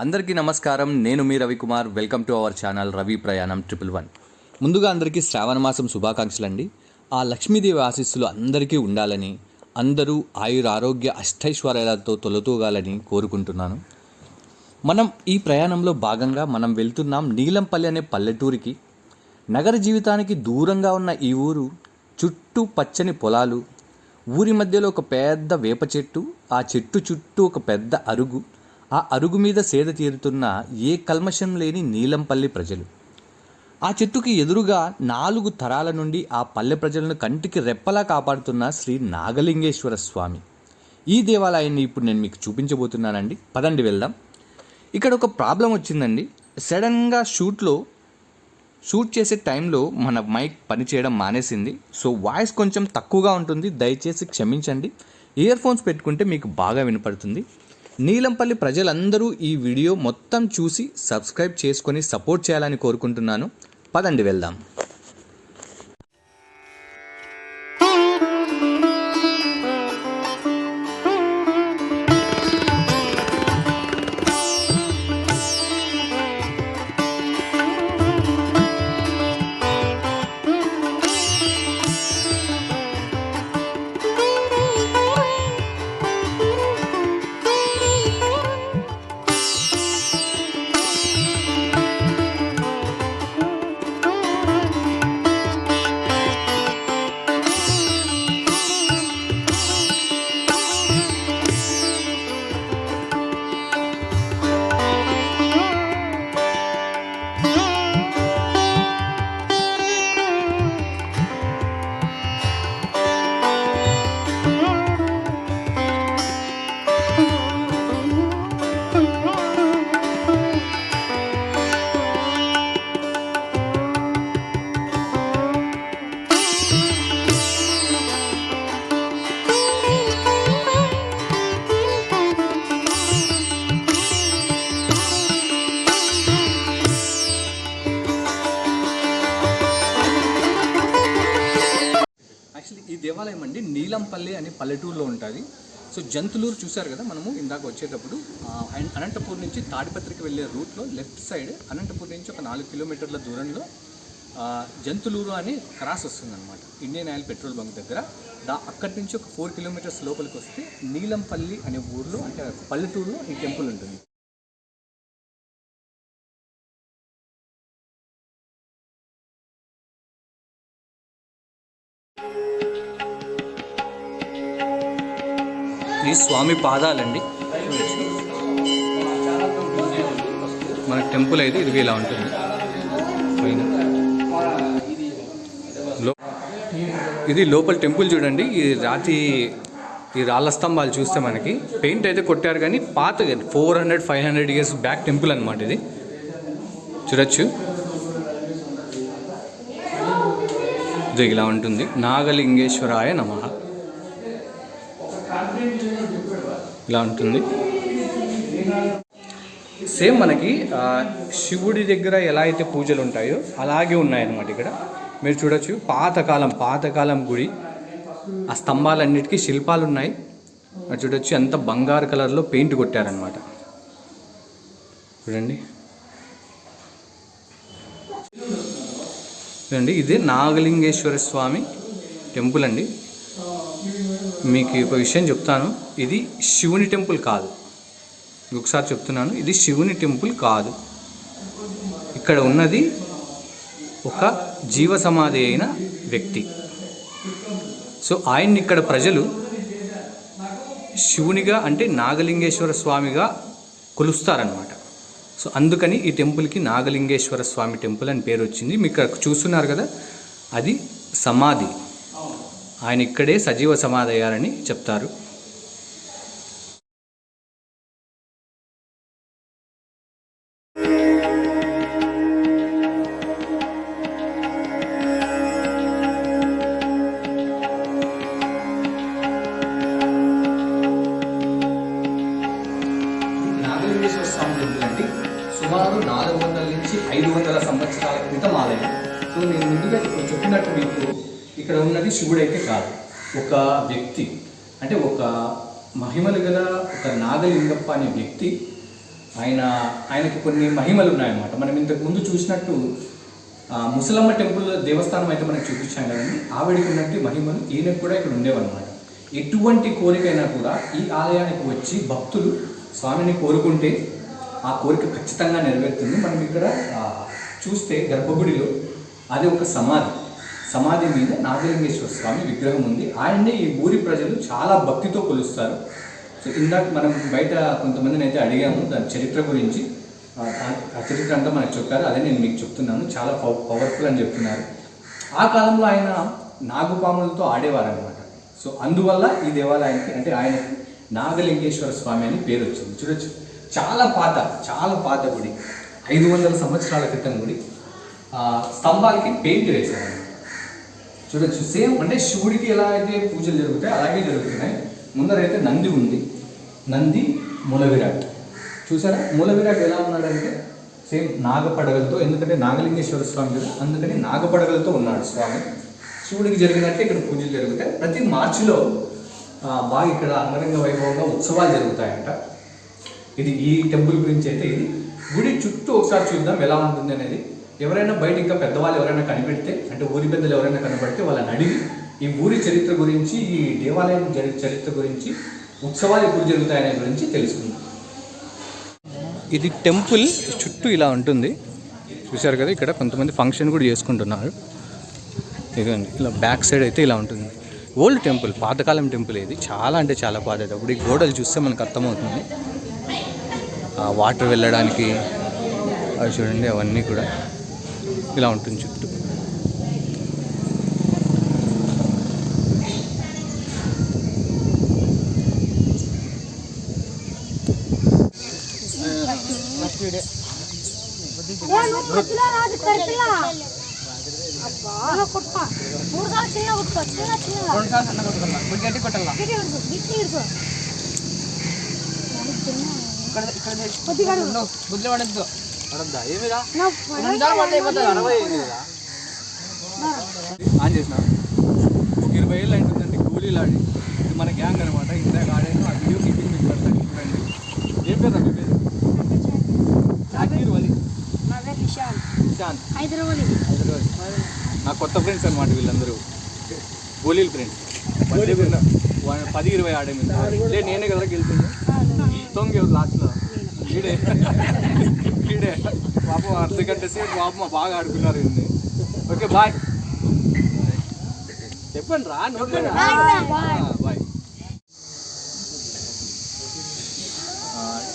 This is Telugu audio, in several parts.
అందరికీ నమస్కారం. నేను మీ Ravikumar. Welcome to our channel Ravi ప్రయాణం ట్రిపుల్ వన్. ముందుగా అందరికీ శ్రావణ మాసం శుభాకాంక్షలు అండి ఆ లక్ష్మీదేవి ఆశీస్సులు అందరికీ ఉండాలని అందరూ ఆయుర ఆరోగ్య అష్టైశ్వర్యాలతో తొలతూగాలని కోరుకుంటున్నాను. మనం ఈ ప్రయాణంలో భాగంగా మనం వెళ్తున్నాం నీలంపల్లి అనే పల్లెటూరికి. నగర జీవితానికి దూరంగా ఉన్న ఈ ఊరు చుట్టూ పచ్చని పొలాలు ఊరి మధ్యలో ఒక పెద్ద వేప చెట్టు ఆ చెట్టు చుట్టూ ఒక పెద్ద అరుగు ఆ అరుగు మీద సేద తీరుతున్న ఏ కల్మషం లేని నీలంపల్లి ప్రజలు. ఆ చెట్టుకి ఎదురుగా నాలుగు తరాల నుండి ఆ పల్లె ప్రజలను కంటికి రెప్పలా కాపాడుతున్న శ్రీ నాగలింగేశ్వర స్వామి. ఈ దేవాలయాన్ని ఇప్పుడు నేను మీకు చూపించబోతున్నానండి. పదండి వెళ్దాం. ఇక్కడ ఒక ప్రాబ్లం వచ్చిందండి. సడన్గా షూట్లో షూట్ చేసే టైంలో మన మైక్ పనిచేయడం మానేసింది. సో వాయిస్ కొంచెం తక్కువగా ఉంటుంది. దయచేసి క్షమించండి. ఇయర్ ఫోన్స్ పెట్టుకుంటే మీకు బాగా వినపడుతుంది. నీలంపల్లి ప్రజలందరూ ఈ వీడియో మొత్తం చూసి సబ్స్క్రైబ్ చేసుకొని సపోర్ట్ చేయాలని కోరుకుంటున్నాను. పదండి వెళ్దాం. దేవాలయం అండి నీలంపల్లి అనే పల్లెటూరులో ఉంటుంది. సో జంతులూరు చూశారు కదా మనము ఇందాక వచ్చేటప్పుడు. అనంతపూర్ నుంచి తాడిపత్రికి వెళ్ళే రూట్లో లెఫ్ట్ సైడ్ అనంతపూర్ నుంచి ఒక నాలుగు కిలోమీటర్ల దూరంలో జంతులూరు అని క్రాస్ వస్తుందన్నమాట. ఇండియన్ ఆయిల్ పెట్రోల్ బంక్ దగ్గర. దా అక్కడి నుంచి ఒక ఫోర్ కిలోమీటర్స్ లోపలికి వస్తే నీలంపల్లి అనే ఊర్లో అంటే పల్లెటూరులో ఈ టెంపుల్ ఉంటుంది. ఈ స్వామి పాదాలండి. మన టెంపుల్ అయితే ఇది ఇలా ఉంటుంది. పైన. ఇది లోపల టెంపుల్ చూడండి. ఈ రాతి ఈ రాళ్ళ స్తంభాలు చూస్తే మనకి. పెయింట్ అయితే కొట్టారు కానీ పాత four hundred five hundred years back temple అనమాట ఇది. చూడొచ్చు. ఇది ఇలా ఉంటుంది. నాగలింగేశ్వరాయ నమ. ఇలా ఉంటుంది. సేమ్ మనకి శివుడి దగ్గర ఎలా అయితే పూజలు ఉంటాయో అలాగే ఉన్నాయన్నమాట ఇక్కడ. మీరు చూడొచ్చు పాతకాలం పాతకాలం గుడి. ఆ స్తంభాలన్నిటికీ శిల్పాలు ఉన్నాయి. అది చూడొచ్చు ఎంత బంగారు కలర్లో పెయింట్ కొట్టారనమాట చూడండి. చూడండి ఇది నాగలింగేశ్వర స్వామి టెంపుల్ అండి. మీకు ఒక విషయం చెప్తాను. ఇది శివుని టెంపుల్ కాదు. ఒకసారి చెప్తున్నాను. ఇది శివుని టెంపుల్ కాదు. ఇక్కడ ఉన్నది ఒక జీవ సమాధి అయిన వ్యక్తి. సో ఆయన్ని ఇక్కడ ప్రజలు శివునిగా అంటే నాగలింగేశ్వర స్వామిగా కొలుస్తారనమాట సో అందుకని ఈ టెంపుల్కి నాగలింగేశ్వర స్వామి టెంపుల్ అని పేరు వచ్చింది మీకు ఇక్కడ చూస్తున్నారు కదా? అది సమాధి. ఆయన ఇక్కడే సజీవ సమాధయాలని చెప్తారు. ఒక వ్యక్తి అంటే ఒక మహిమలు గల ఒక నాగలింగప్ప అనే వ్యక్తి ఆయన ఆయనకి కొన్ని మహిమలు ఉన్నాయన్నమాట. మనం ఇంతకు ముందు చూసినట్టు ముసలమ్మ టెంపుల్ దేవస్థానం అయితే మనకు చూపించాం కదండి. ఆవిడకి ఉన్నట్టు మహిమలు ఈయనకు కూడా ఇక్కడ ఉండేవన్నమాట. ఎటువంటి కోరికైనా కూడా ఈ ఆలయానికి వచ్చి భక్తులు స్వామిని కోరుకుంటే ఆ కోరిక ఖచ్చితంగా నెరవేరుతుంది. మనం ఇక్కడ చూస్తే గర్భగుడిలో అది ఒక సమాధి. సమాధి మీద నాగలింగేశ్వర స్వామి విగ్రహం ఉంది. ఆయన్ని ఈ ఊరి ప్రజలు చాలా భక్తితో కొలుస్తారు. సో ఇందాక మనం బయట కొంతమందిని అయితే అడిగాము దాని చరిత్ర గురించి. ఆ, చరిత్ర అంతా మనకు చెప్పారు. అదే నేను మీకు చెప్తున్నాను. చాలా పవ- పవర్ఫుల్ అని చెప్తున్నారు. ఆ కాలంలో ఆయన నాగుపాములతో ఆడేవారనమాట సో అందువల్ల ఈ దేవాలయానికి అంటే ఆయనకి నాగలింగేశ్వర స్వామి అని పేరు వచ్చింది. చూడొచ్చు. చాలా పాత చాలా పాత గుడి. ఐదు వందల సంవత్సరాల క్రితం గుడి. స్తంభాలకి పెయింట్ వేశారు. చూడొచ్చు. సేమ్ అంటే శివుడికి ఎలా అయితే పూజలు జరుగుతాయి అలాగే జరుగుతున్నాయి. ముందరైతే నంది ఉంది. నంది మూల విరాట్ చూసారా? మూల విరాట్ ఎలా ఉన్నాడంటే సేమ్ నాగపడగలతో ఎందుకంటే నాగలింగేశ్వర స్వామి కదా అందుకని నాగపడగలతో ఉన్నాడు స్వామి. శివుడికి జరిగినట్టే ఇక్కడ పూజలు జరుగుతాయి. ప్రతి మార్చిలో బాగా ఇక్కడ అంగరంగ వైభవంగా ఉత్సవాలు జరుగుతాయంట. ఇది ఈ టెంపుల్ గురించి అయితే ఇది. గుడి చుట్టూ ఒకసారి చూద్దాం ఎలా ఉంటుంది అనేది. ఎవరైనా బయట ఇంకా పెద్దవాళ్ళు ఎవరైనా కనిపెడితే అంటే ఊరి పెద్దలు ఎవరైనా కనపడితే వాళ్ళని అడిగి ఈ ఊరి చరిత్ర గురించి ఈ దేవాలయం జరి చరిత్ర గురించి ఉత్సవాలు ఎప్పుడు జరుగుతాయనే గురించి తెలుసుకుందాం. ఇది టెంపుల్ చుట్టూ ఇలా ఉంటుంది. చూశారు కదా ఇక్కడ కొంతమంది ఫంక్షన్ కూడా చేసుకుంటున్నారు. ఇదిగోండి ఇలా బ్యాక్ సైడ్ అయితే ఇలా ఉంటుంది. ఓల్డ్ టెంపుల్ పాతకాలం టెంపుల్ ఇది. చాలా అంటే చాలా పాతది. అప్పుడు ఈ గోడలు చూస్తే మనకు అర్థమవుతుంది. వాటర్ వెళ్ళడానికి అవి చూడండి అవన్నీ కూడా. ఇలా ఉంటుంది చుట్టూ మూడు సార్లు చిన్న కొట్టుకో చిన్న చిన్న రెండు సార్లు సన్న కొట్టుకున్నా ఇప్పుడు గట్టి కొట్టాల ఇడుకో ఇక్కడ ఇక్కడ బుద్ధి పడద్దు ఆన్ చేసిన? ఒక ఇరవై ఏళ్ళు అయింటుందండి కూలీలు ఆడి ఇది మన గ్యాంగ్ అనమాట ఇందాక ఆడాను ఆ వీడియో క్లిప్పింగ్ మీకు పెడతాను చూడండి. ఏం పేరు మీ పేరు? షాకీర్ వలి. నా హైదరాబాద్. హైదరాబాద్. కొత్త ఫ్రెండ్స్ అనమాట వీళ్ళందరూ. గోళీలు ఫ్రెండ్స్. పది ఇరవై ఆడే లే నేనే కదా గెలుతుంది తొంగి లాస్ట్లో. వీడే. వీడే. పాపం అర్ధ గంట సేపు పాపం బాగా ఆడుకున్నారు వీడిని. Okay boy. చెప్పండి రా నోట్ బాయ్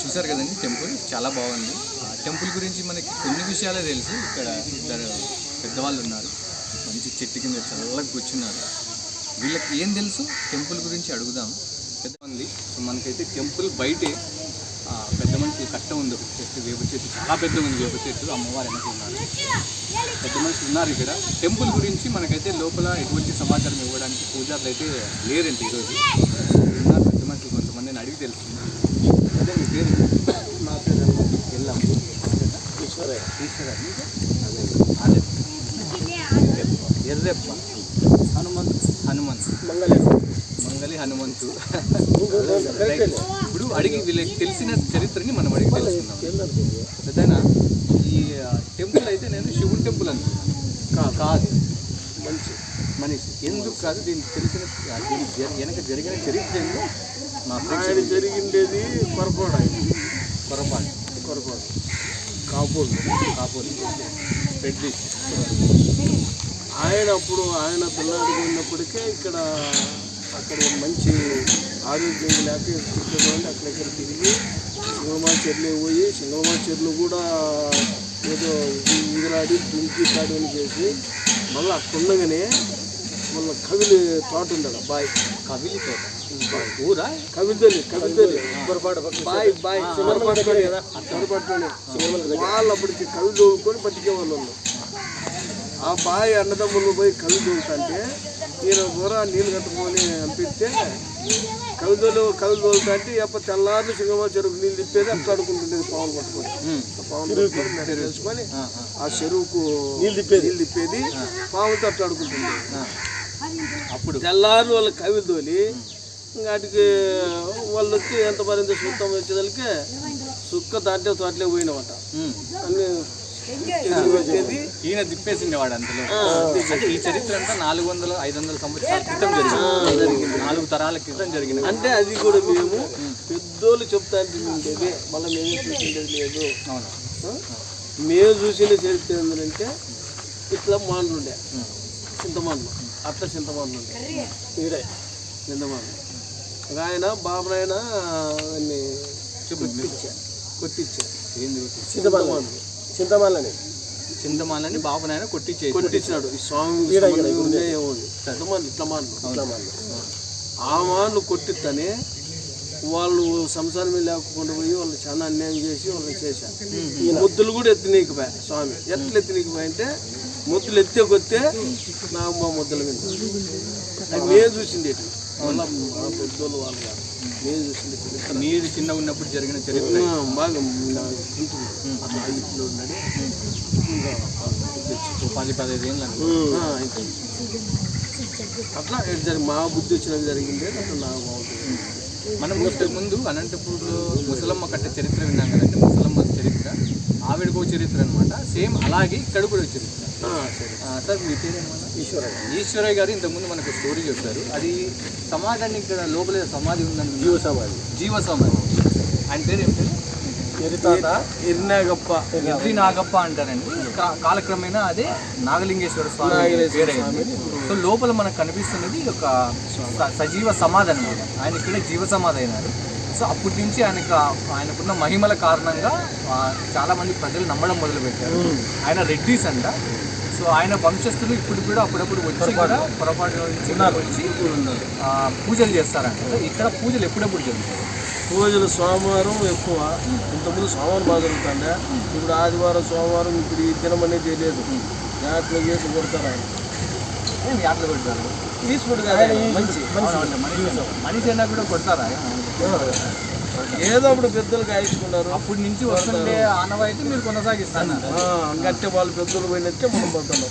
చూసారు కదండి టెంపుల్ చాలా బాగుంది. ఆ, టెంపుల్ గురించి మనకి కొన్ని విషయాలే తెలుసు. ఇక్కడ ఇద్దరు పెద్దవాళ్ళు ఉన్నారు. మంచి చెట్టు కింద చల్లగా కూర్చున్నారు. వీళ్ళకి ఏం తెలుసు? టెంపుల్ గురించి అడుగుదాం. పెద్ద ఉంది సో మనకైతే టెంపుల్ బయటే. కట్ట ఉంది. ఒక చెట్టు వేప చెట్టు. చాలా పెద్ద ఉంది వేప చెట్టు. అమ్మవారు వెనక ఉన్నారు. పెద్ద మనుషులు ఉన్నారు ఇక్కడ. టెంపుల్ గురించి మనకైతే లోపల ఎటువంటి సమాచారం ఇవ్వడానికి పూజారులు అయితే లేరండి ఈరోజు. ఉన్నారు పెద్ద మనుషులు కొంతమందిని అడిగి తెలుస్తుంది. అదే మీ పేరు? నా పేరు వెళ్ళాం ఈశ్వరయ్య. ఈశ్వరయ్య. మీకు? అదే. ఎర్రెప్ప. హనుమంత్. హనుమంత్. మంగళి హనుమంతు. అడిగి వీళ్ళకి తెలిసిన చరిత్రని మనం అడిగి తెలుసుకుందాం. పెద్దనా ఈ టెంపుల్ అయితే నేను శివుడి టెంపుల్ అనుకున్నాను. కాదు. మనిషి. మనిషి. ఎందుకు కాదు? దీనికి తెలిసిన దీనికి వెనక జరిగిన చరిత్ర ఏందో మా ఆయన జరిగిండేది ఆయన పొరపాటు. కొరపాడు కాపోలు. కాపోలి. పెద్ద. ఆయన అప్పుడు ఆయన పిల్లాడికి ఉన్నప్పటికే ఇక్కడ అక్కడ మంచి ఆరోగ్యం లేక కూర్చోండి అక్కడ ఇక్కడ తిరిగి సింగళమా చెర్లు పోయి సింగళమా చెర్లు కూడా ఏదో ఈగలాడి దుంకి కాడని చేసి మళ్ళీ అక్కడ ఉండగానే మళ్ళీ కవిలి తోట ఉండడు బాయ్. కవిలి తోట? ఊరా? కవితలి కవితలి బాయ్ బాయ్ సింగళపట్టుకొని సింగళపట్టుకొని వాళ్ళు అప్పటికి కవి దోలుకొని బతికే వాళ్ళు. ఆ బాయ్ అన్నదమ్ములు పోయి కవి దోలుతుంటే ఈయన కూర నీళ్ళు కట్టుకొని పంపిస్తే కవి దోలు కవి దోలుతుంటే ఎప్ప తెల్లారి సింగమ చెరుకు నీళ్ళు తిప్పేది అట్లా అడుకుంటుండేది పావులు పట్టుకొని. పావులు పట్టుకొని వేసుకొని ఆ చెరువుకు నీళ్ళు తిప్పేది. నీళ్ళు తిప్పేది పావులతో అట్లా అడుకుంటుంది అప్పుడు. తెల్లారు వాళ్ళ కవి తోలి వాటికి వాళ్ళు వచ్చి ఎంత మరింత సొంతం వచ్చేదానికి సుక్క దాంట్లో తోటలే పోయినమాట. అన్ని ఈయన తిప్పేసిండే వాడు అందులో అంటే ఈ చరిత్ర అంతా నాలుగు వందల ఐదు వందల సంవత్సరాల క్రితం జరిగింది. నాలుగు తరాల క్రితం జరిగిన అంటే అది కూడా మేము పెద్దోళ్ళు చెప్తా ఉండేది మళ్ళీ మేమే చూసిండేది లేదు? మేము చూసిన చరిత్ర ఏంటంటే ఇట్లా మాండ్లు ఉండే. చింతమాండ్లు అట్లా చింతమాండ్లు ఉండే. ఈడే చింతమాండ్లు ఒక ఆయన బాబునైనా అన్ని కొట్టించా కొట్టించా ఏంది చింతమాండ్లు చింతమాండ్లని చింతమాలని బాబు నాయన కొట్టించేసి కొట్టించాడు ఈ స్వామి ఇట్లా మాండ్లు ఆ మాండ్లు కొట్టిత్తనే వాళ్ళు సంసారం మీద లేకుండా పోయి వాళ్ళు చాలా అన్యాయం చేసి వాళ్ళని చేశారు. ముద్దులు కూడా ఎత్తినీకపోయా స్వామి. ఎట్లా ఎత్తినీకపోయా అంటే ముద్దులు ఎత్తే కొత్తే నా మా ముద్దల మీద. అది మేము చూసింది ఇటు. మళ్ళా వాళ్ళు చూసింది చరిత్ర. మీరు చిన్నగా ఉన్నప్పుడు జరిగిన చరిత్ర. బాగా ఉంటుంది. అట్లా ఇట్లా ఓ పది పదిహేను ఏళ్ళు. అట్లా జరిగి మా బుద్ధి వచ్చినది జరిగింది. అట్లా నాకు బాగుంటుంది. మనం ఇంతకు ముందు అనంతపూర్లో ముసలమ్మ కట్ట చరిత్ర విన్నాం కదండి. ముసలమ్మ చరిత్ర. ఆవిడకో చరిత్ర అనమాట సేమ్ అలాగే ఇక్కడ కూడా చరిత్ర. సరే. మీ పేరు ఏమన్నా? ఈశ్వరయ్య. ఈశ్వరయ్య గారు ఇంతకుముందు మనకు స్టోరీ చెప్పారు. అది సమాధాన్ని ఇక్కడ లోపల సమాధి ఉందని జీవ సమాధి. జీవ సమాధి. ఆయన పేరు ఏం పేరు ఎర్నాగప్ప. ఎర్రి నాగప్ప అంటారండి కాలక్రమేణా అదే నాగలింగేశ్వర స్వామి సో లోపల మనకు కనిపిస్తున్నది ఒక సజీవ సమాధి అనమాట ఆయన ఇక్కడే జీవ సమాధి అయినారు. సో అప్పటి నుంచి ఆయనకు ఆయనకున్న మహిమల కారణంగా ఆ, చాలా మంది ప్రజలు నమ్మడం మొదలు పెట్టారు ఆయన రెడ్డిస్ అంట. సో ఆయన వంశస్థులు ఇప్పుడు కూడా అప్పుడప్పుడు వచ్చి కూడా పొరపాటు. వచ్చి ఆ, పూజలు చేస్తారంట. ఇక్కడ పూజలు ఎప్పుడెప్పుడు జరుగుతాయి? పూజలు సోమవారం ఎక్కువ. ఇంతకుముందు సోమవారం బాగా జరుగుతుండే. ఇప్పుడు ఆదివారం సోమవారం ఇప్పుడు ఈ దినం అనేది తెలియదు. దాంట్లో చేసి కొడతారు ఆయన. ఏం యాత్ర పెడతారు? ఈశ్వరుడు మంచి. మనిషి అయినా కూడా కొడతారా ఏదో అప్పుడు పెద్దలు కాయించుకున్నారు. అప్పటి నుంచి వస్తుండే ఆనవాయితీ మీరు కొనసాగిస్తాను. గట్టె వాళ్ళు పెద్దలు పోయినట్టే మనం పోతున్నాం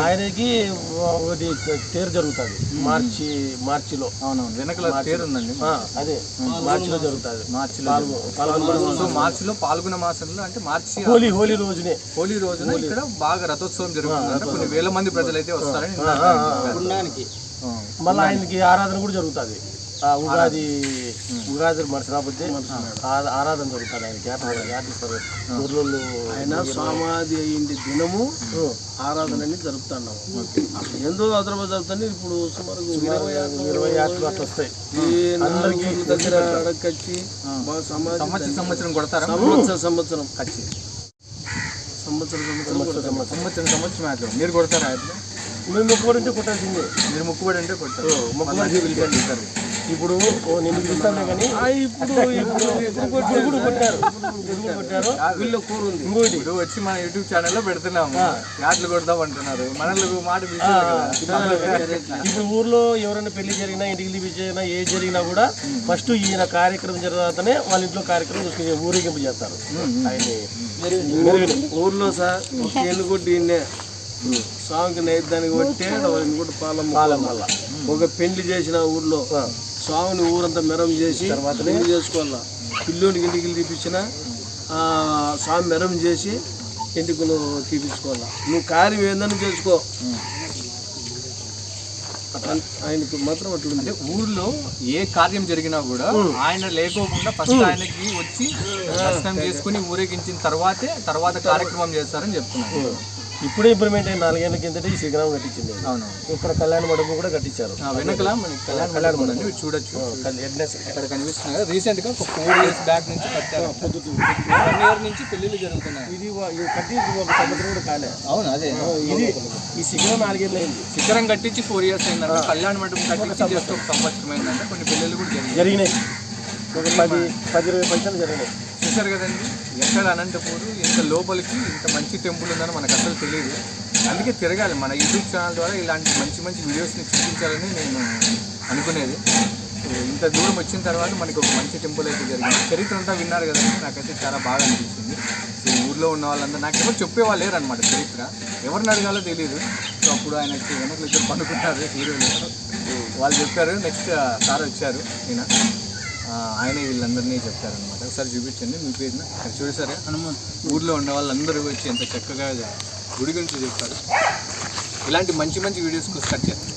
ఆయనకి ఒకటి తేరు జరుగుతుంది. మార్చి మార్చిలో. అవునవును. వెనకల తేరు ఉందండి. అదే. మార్చిలో జరుగుతుంది. మార్చిలో మార్చిలో పాల్గొన మాసంలో అంటే మార్చి హోలీ హోలీ రోజునే. హోలీ రోజున ఇక్కడ బాగా రథోత్సవం జరుగుతుంది. కొన్ని వేల మంది ప్రజలు అయితే వస్తారని. మళ్ళీ ఆయనకి ఆరాధన కూడా జరుగుతుంది. ఉగాది ఉగాది మరుసరాబద్దే ఆరాధన జరుగుతుంది ఆయనకి యాత్ర యాత్రిస్తారు. ఊర్లలో ఆయన సమాధి అయింది దినము ఆరాధన అనేది జరుపుతున్నాము. ఎంతో హైదరాబాద్ జరుగుతుంది ఇప్పుడు సుమారు ఇరవై ఇరవై యాత్రలు అట్లా వస్తాయి. దగ్గర సమాధి సంవత్సరం సంవత్సరం కొడతారా? సంవత్సరం సంవత్సరం కచ్చి సంవత్సరం. సంవత్సరం సంవత్సరం సంవత్సరం మీరు కొడతారా మేము మొక్కుబడి ఉంటే కొట్టాల్సిందే. మీరు ముక్కుబడి అంటే కొడతారు మొక్కుబడి పిలిపండి సార్. ఇప్పుడు నేను పిలుస్తానే కానీ ఇప్పుడు ఇప్పుడు కూడా కొట్టారు. కొట్టారు. వీళ్ళు కూర ఉంది. ఇంకోటి. ఇప్పుడు వచ్చి మన యూట్యూబ్ ఛానల్లో పెడుతున్నాము. యాత్రలు కొడదాం అంటున్నారు. మనల్ని మాట. ఇప్పుడు ఊర్లో ఎవరైనా పెళ్ళి జరిగినా ఇంటికి జరిగినా ఏ జరిగినా కూడా ఫస్ట్ ఈయన కార్యక్రమం జరిగితేనే వాళ్ళ ఇంట్లో కార్యక్రమం ఊరేగింపు చేస్తారు. ఆయన్ని ఊర్లో సార్ ఎన్నుగుడ్డి ఇన్నే స్వామికి నైద్యానికి కొట్టే ఎన్నుగుడ్డి పాలమ్మ పాలమ్మ ఒక పెళ్ళి చేసిన ఊర్లో స్వామిని ఊరంతా మెరం చేసి పెళ్ళి చేసుకోవాలా పిల్లోనికి ఇంటికి తీపించిన స్వామి మెరం చేసి ఇంటికి నువ్వు తీపించుకోవాలా నువ్వు కార్యం ఏందని చేసుకో అట్లా ఆయనకి మాత్రం అట్లుంది. అంటే ఊర్లో ఏ కార్యం జరిగినా కూడా ఆయన లేకోకుండా ఫస్ట్ ఆయనకి వచ్చి దర్శనం చేసుకుని ఊరేగించిన తర్వాతే తర్వాత కార్యక్రమం చేస్తారని చెప్తున్నారు ఇప్పుడే ఇంప్రూవ్మెంట్ అయిన నాలుగేళ్ళ కిందట ఈ శిఖరం కట్టించింది. అవును ఇక్కడ కళ్యాణ మండపం కూడా కట్టించారు. ఆ వెనకల మనకి కళ్యాణ మండపం ఉందండి మీరు చూడొచ్చు. ఎడ్నెస్ ఇక్కడ కనిపిస్తున్నాయి రీసెంట్గా ఒక ఫోర్ ఇయర్స్ బ్యాక్ నుంచి కట్టారు. వన్ ఇయర్ నుంచి పెళ్ళిళ్ళు జరుగుతున్నాయి. ఇది కట్టి ఒక సంవత్సరం కూడా కాలే. అవును అదే. ఇది ఈ శిఖరం నాలుగేళ్ళు అయింది శిఖరం కట్టించి ఫోర్ ఇయర్స్ అయిందంటే కళ్యాణ మండపం కట్టించి జస్ట్ ఒక సంవత్సరం అయిందంటే కొన్ని పెళ్ళిళ్ళు కూడా జరిగినాయి. ఒక పది పది ఇరవై ఫంక్షన్లు జరిగినాయి. చూశారు కదండి? ఎక్కడ అనంతపూర్ ఇంత లోపలికి ఇంత మంచి టెంపుల్ ఉందని మనకు అసలు తెలియదు అందుకే తిరగాలి. మన యూట్యూబ్ ఛానల్ ద్వారా ఇలాంటి మంచి మంచి వీడియోస్ని చూపించాలని నేను అనుకునేది. సో ఇంత దూరం వచ్చిన తర్వాత మనకి ఒక మంచి టెంపుల్ అయితే జరిగింది. చరిత్ర అంతా విన్నారు కదండి. నాకైతే చాలా బాగా అనిపించింది. సో ఈ ఊర్లో ఉన్న వాళ్ళందరూ నాకు ఎవరు చెప్పేవాళ్ళు లేరు అనమాట చరిత్ర. ఎవరిని అడగాలో తెలియదు సో అప్పుడు ఆయన వెనకలు ఇద్దరు పనుకున్నారు హీరోలు వాళ్ళు చెప్పారు. నెక్స్ట్ సార్ వచ్చారు. ఈయన. ఆయన వీళ్ళందరినీ చెప్తారనమాట ఒకసారి చూపించండి మీ పేరున. ఇక్కడ చూసారా హనుమాన్. ఊర్లో ఉన్న వాళ్ళందరూ వచ్చి ఎంత చక్కగా గుడి గురించి చెప్తారు ఇలాంటి మంచి మంచి వీడియోస్ కోసం చేస్తాం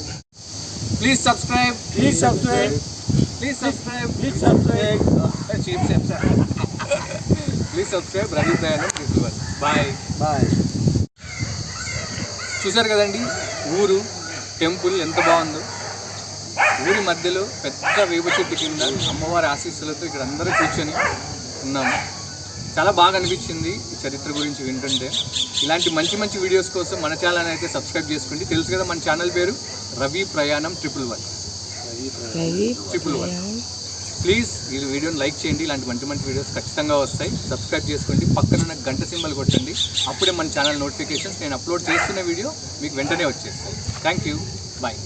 please subscribe please subscribe please subscribe please subscribe please subscribe Ravi ప్రయాణం బాయ్ బాయ్ చూసారు కదండి ఊరు టెంపుల్ ఎంత బాగుందో. ఊరి మధ్యలో పెద్ద వేప చెట్టు కింద అమ్మవారి ఆశీస్సులతో ఇక్కడ అందరూ కూర్చొని ఉన్నాము. చాలా బాగా అనిపించింది ఈ చరిత్ర గురించి వింటుంటే. ఇలాంటి మంచి మంచి వీడియోస్ కోసం మన ఛానల్ అయితే సబ్స్క్రైబ్ చేసుకోండి. తెలుసు కదా మన ఛానల్ పేరు రవి ప్రయాణం triple one triple one please ఈ వీడియోని లైక్ చేయండి. ఇలాంటి మంచి మంచి వీడియోస్ ఖచ్చితంగా వస్తాయి. సబ్స్క్రైబ్ చేసుకోండి. పక్కన ఉన్న గంట సింబల్ కొట్టండి. అప్పుడే మన ఛానల్ నోటిఫికేషన్స్ నేను అప్లోడ్ చేస్తున్న వీడియో మీకు వెంటనే వచ్చేస్తాయి. Thank you bye